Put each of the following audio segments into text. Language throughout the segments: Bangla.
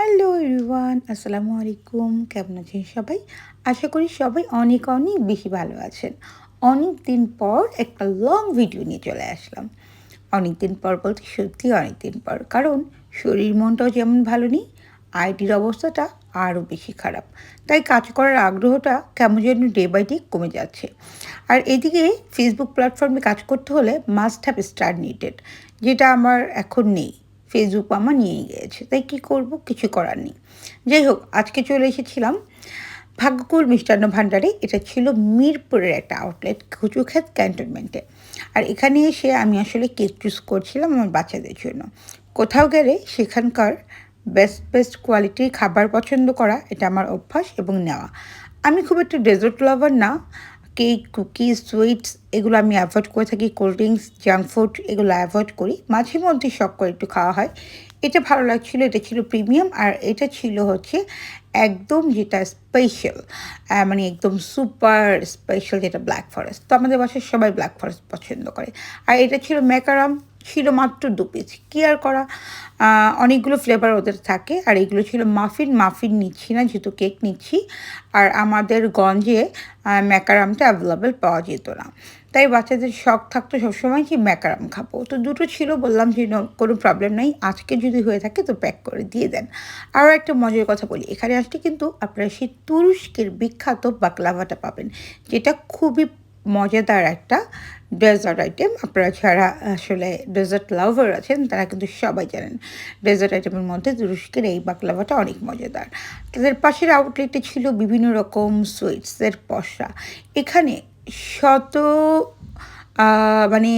হ্যালো এভরিওয়ান, আসসালামু আলাইকুম। কেমন আছেন সবাই? আশা করি সবাই অনেক অনেক বেশি ভালো আছেন। অনেক দিন পর একটা লং ভিডিও নিয়ে চলে আসলাম। অনেক দিন পর বলতে সত্যি অনেক দিন পর, কারণ শরীর মনটাও যেমন ভালো নেই আইটির অবস্থাটা আরও বেশি খারাপ। তাই কাজ করার আগ্রহটা কেমন যেন ডে বাই ডে কমে যাচ্ছে। আর এদিকে ফেসবুক প্ল্যাটফর্মে কাজ করতে হলে মাস্ট হ্যাভ স্টার নিডেড যেটা আমার এখন নেই। ফেসবুক আমার নিয়ে গিয়েছে। তাই কি করব? কিছু করার নেই। যাই হোক আজকে চলে এসেছিলাম ভাগ্যকুল মিষ্টান্ন ভাণ্ডারে। এটা ছিল মিরপুরের একটা আউটলেট কুচুক্ষেত ক্যান্টনমেন্টে আর এখানে এসে আমি আসলে কেক চুজ করছিলাম আমার বাচ্চাদের জন্য। কোথাও গেলে সেখানকার বেস্ট বেস্ট কোয়ালিটির খাবার পছন্দ করা, এটা আমার অভ্যাস এবং নেওয়া। আমি খুব একটা ডেজার্ট লাভার না। কেক কুকিজ সুইটস এগুলো আমি অ্যাভয়েড করে থাকি কোল্ড ড্রিঙ্কস জাঙ্ক ফুড এগুলো অ্যাভয়েড করি। মাঝে মধ্যে শখ করে একটু খাওয়া হয়। এটা ভালো লাগছিল, এটা ছিল প্রিমিয়াম আর এটা ছিল হচ্ছে একদম যেটা স্পেশাল মানে একদম সুপার স্পেশাল যেটা ব্ল্যাক ফরেস্ট তো আমাদের বাসায় সবাই ব্ল্যাক ফরেস্ট পছন্দ করে। আর এটা ছিল ম্যাকারাম ছিল মাত্র দু পিস কী আর করা? অনেকগুলো ফ্লেভার ওদের থাকে, আর এগুলো ছিল মাফিন মাফিন নিচ্ছি না, যেহেতু কেক নিচ্ছি। আর আমাদের গঞ্জে ম্যাকারামটা অ্যাভেলেবেল পাওয়া যেত না। তাই বাচ্চাদের শখ থাকতো সবসময় কি ম্যাকারাম খাব। তো দুটো ছিল, বললাম যে কোনো প্রবলেম নেই। আজকে যদি হয়ে থাকে তো প্যাক করে দিয়ে দেন। আরও একটা মজার কথা বলি। এখানে আসলে কিন্তু আপনারা সেই তুরস্কের বিখ্যাত বাকলাভাটা পাবেন, যেটা খুবই মজাদার একটা ডেজার্ট আইটেম আপনারা যারা আসলে ডেজার্ট লাভার আছেন, তারা কিন্তু সবাই জানেন ডেজার্ট আইটেমের মধ্যে তুরস্কের এই বাকলাভাটা অনেক মজাদার। তাদের পাশের আউটলেটে ছিল বিভিন্ন রকম সুইটসের পশা এখানে শত মানে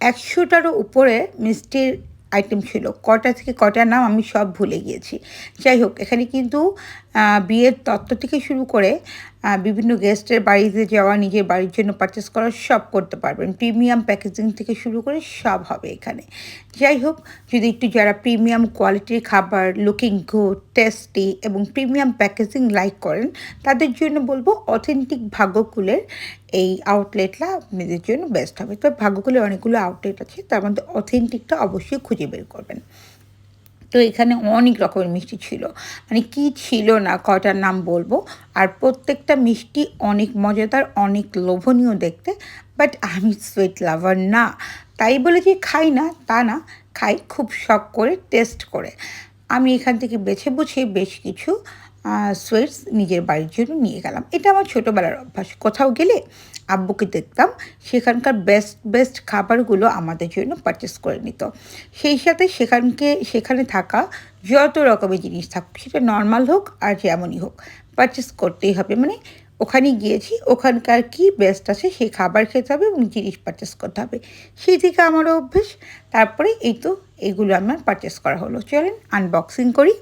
একশোটারও উপরে মিষ্টির আইটেম ছিল। কটা থেকে কটা নাম আমি সব ভুলে গিয়েছি। যাই হোক, এখানে কিন্তু বিয়ের তত্ত্ব থেকে শুরু করে বিভিন্ন গেস্টের বাড়িতে যাওয়া, নিজের বাড়ির জন্য পারচেস করা, সব করতে পারবেন। প্রিমিয়াম প্যাকেজিং থেকে শুরু করে সব হবে এখানে। যাই হোক, যদি একটু যারা প্রিমিয়াম কোয়ালিটির খাবার লুকিং গুড টেস্টি এবং প্রিমিয়াম প্যাকেজিং লাইক করেন, তাদের জন্য বলব অথেন্টিক ভাগ্যকুলের এই আউটলেটটা আপনাদের জন্য বেস্ট হবে। তো ভাগ্যকুলের অনেকগুলো আউটলেট আছে, তার মধ্যে অথেন্টিকটা অবশ্যই খুঁজে বের করবেন। তো এখানে অনেক রকমের মিষ্টি ছিল। মানে কি ছিল না কটার নাম বলব? আর প্রত্যেকটা মিষ্টি অনেক মজাদার, অনেক লোভনীয় দেখতে বাট আমি সুইট লাভার না। তাই বলে যে খাই না? তা না, খাই খুব শখ করে টেস্ট করে। আমি এখান থেকে বেছে বুঝে বেশ কিছু। সুইটস নিজের বাড়ির জন্য নিয়ে গেলাম। এটা আমার ছোটোবেলার অভ্যাস। কোথাও গেলে আব্বুকে দেখতাম, সেখানকার বেস্ট বেস্ট খাবারগুলো আমাদের জন্য পারচেস করে নিত। সেই সাথে সেখানকে, সেখানে থাকা যত রকমের জিনিস থাকুক, সেটা নর্মাল হোক আর যেমনই হোক পারচেস করতেই হবে। মানে ওখানে গিয়েছি, ওখানকার কি বেস্ট আছে সেই খাবার খেতে হবে এবং জিনিস পারচেস করতে হবে। সেই থেকে আমারও অভ্যেস। তারপরে এই তো এগুলো আমার পারচেস করা হলো। চলেন আনবক্সিং করি।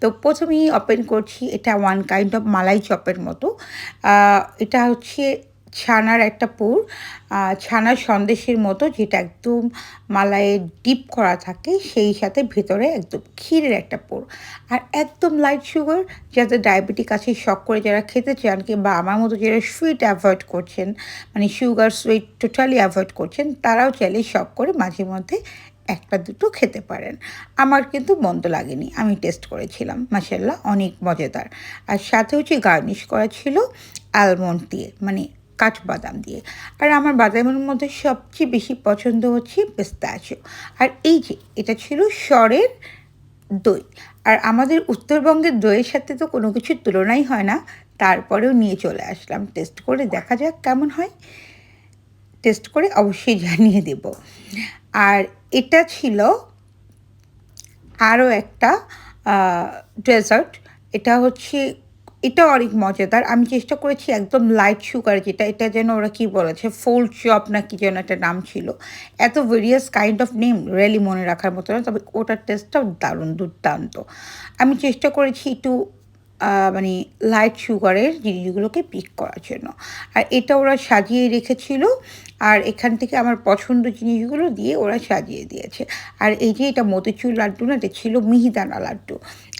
তো প্রথমেই ওপেন করছি, এটা ওয়ান কাইন্ড অফ মালাই চপের মতো। এটা হচ্ছে ছানার একটা পুর ছানার সন্দেশের মতো যেটা একদম মালাইয়ে ডিপ করা থাকে, সেই সাথে ভেতরে একদম ক্ষীরের একটা পুর। আর একদম লাইট সুগার যাতে ডায়াবেটিক আছে শখ করে যারা খেতে চান কিংবা আমার মতো যারা সুইট অ্যাভয়েড করছেন মানে সুগার সুইট টোটালি অ্যাভয়েড করছেন, তারাও চাইলে শখ করে মাঝে মধ্যে একটা দুটো খেতে পারেন। আমার কিন্তু মন্দ লাগেনি, আমি টেস্ট করেছিলাম মাসাল্লাহ অনেক মজাদার। আর সাথে হচ্ছে গার্নিশ করা ছিল আলমন্ড দিয়ে মানে কাঠবাদাম দিয়ে। আর আমার বাদামের মধ্যে সবচেয়ে বেশি পছন্দ হচ্ছে পেস্তাচো আর এই যে, এটা ছিল স্বরের দই। আর আমাদের উত্তরবঙ্গের দইয়ের সাথে তো কোনো কিছুর তুলনাই হয় না, তারপরেও নিয়ে চলে আসলাম। টেস্ট করে দেখা যাক কেমন হয়। টেস্ট করে অবশ্যই জানিয়ে দেব। আর এটা ছিল আরও একটা ডেজার্ট এটা হচ্ছে, এটা অনেক মজাদার। আমি চেষ্টা করেছি একদম লাইট সুগার যেটা, এটা যেন ওরা কি বলেছে ফোল চপ না কি যেন একটা নাম ছিল। এত various kind of name really মনে রাখার মতো না, তবে ওটার টেস্টটাও দারুণ, দুর্দান্ত। আমি চেষ্টা করেছি একটু মানে লাইট সুগারের জিনিসগুলোকে পিক করার জন্য। আর এটা ওরা সাজিয়ে রেখেছিল, আর এখান থেকে আমার পছন্দ জিনিসগুলো দিয়ে ওরা সাজিয়ে দিয়েছে। আর এই যে এটা মতিচুর লাড্ডু না, এটা ছিল মিহিদানা লাড্ডু,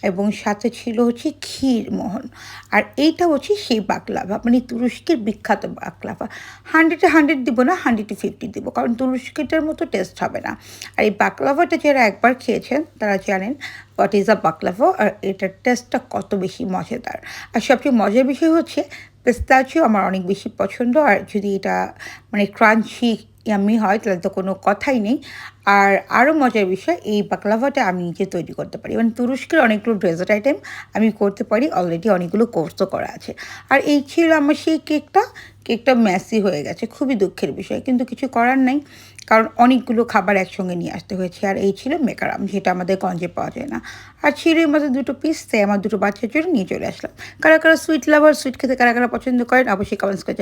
এবং সাথে ছিল হচ্ছে ক্ষীর মোহন। আর এইটা হচ্ছে সেই বাকলাভা মানে তুরস্কের বিখ্যাত বাকলাভা। হান্ড্রেডে হান্ড্রেড দিব না হান্ড্রেডে ফিফটি দিব, কারণ তুরস্কেটার মতো টেস্ট হবে না। আর এই বাকলাভাটা যারা একবার খেয়েছেন, তারা জানেন হোয়াট ইজ আ বাকলাভা আর এটার টেস্টটা কত বেশি মজাদার? আর সবচেয়ে মজার বিষয় হচ্ছে পেস্তাচিও আমার অনেক বেশি পছন্দ। আর যদি এটা মানে ক্রাঞ্চি ইয়ামি হয়, তাহলে তো কোনো কথাই নেই। আর আরও মজার বিষয়, এই বাকলাভাটা আমি নিজে তৈরি করতে পারি। মানে তুরস্কের অনেকগুলো ডেজার্ট আইটেম আমি করতে পারি। অলরেডি অনেকগুলো কোর্সও করা আছে। আর এই ছিল আমার সেই কেকটা কেকটা ম্যাসি হয়ে গেছে। খুবই দুঃখের বিষয়। কিন্তু কিছু করার নেই। কারণ অনেকগুলো খাবার একসঙ্গে নিয়ে আসতে হয়েছে। আর এই ছিল মেকারাম, যেটা আমাদের গঞ্জে পাওয়া যায় না। আর ছিঁড়ে মাঝে দুটো পিস তাই আমার দুটো বাচ্চার জন্য নিয়ে চলে আসলাম। কারা কারা সুইট লাভার সুইট খেতে কারা কারা পছন্দ করেন, অবশ্যই কমেন্টস করে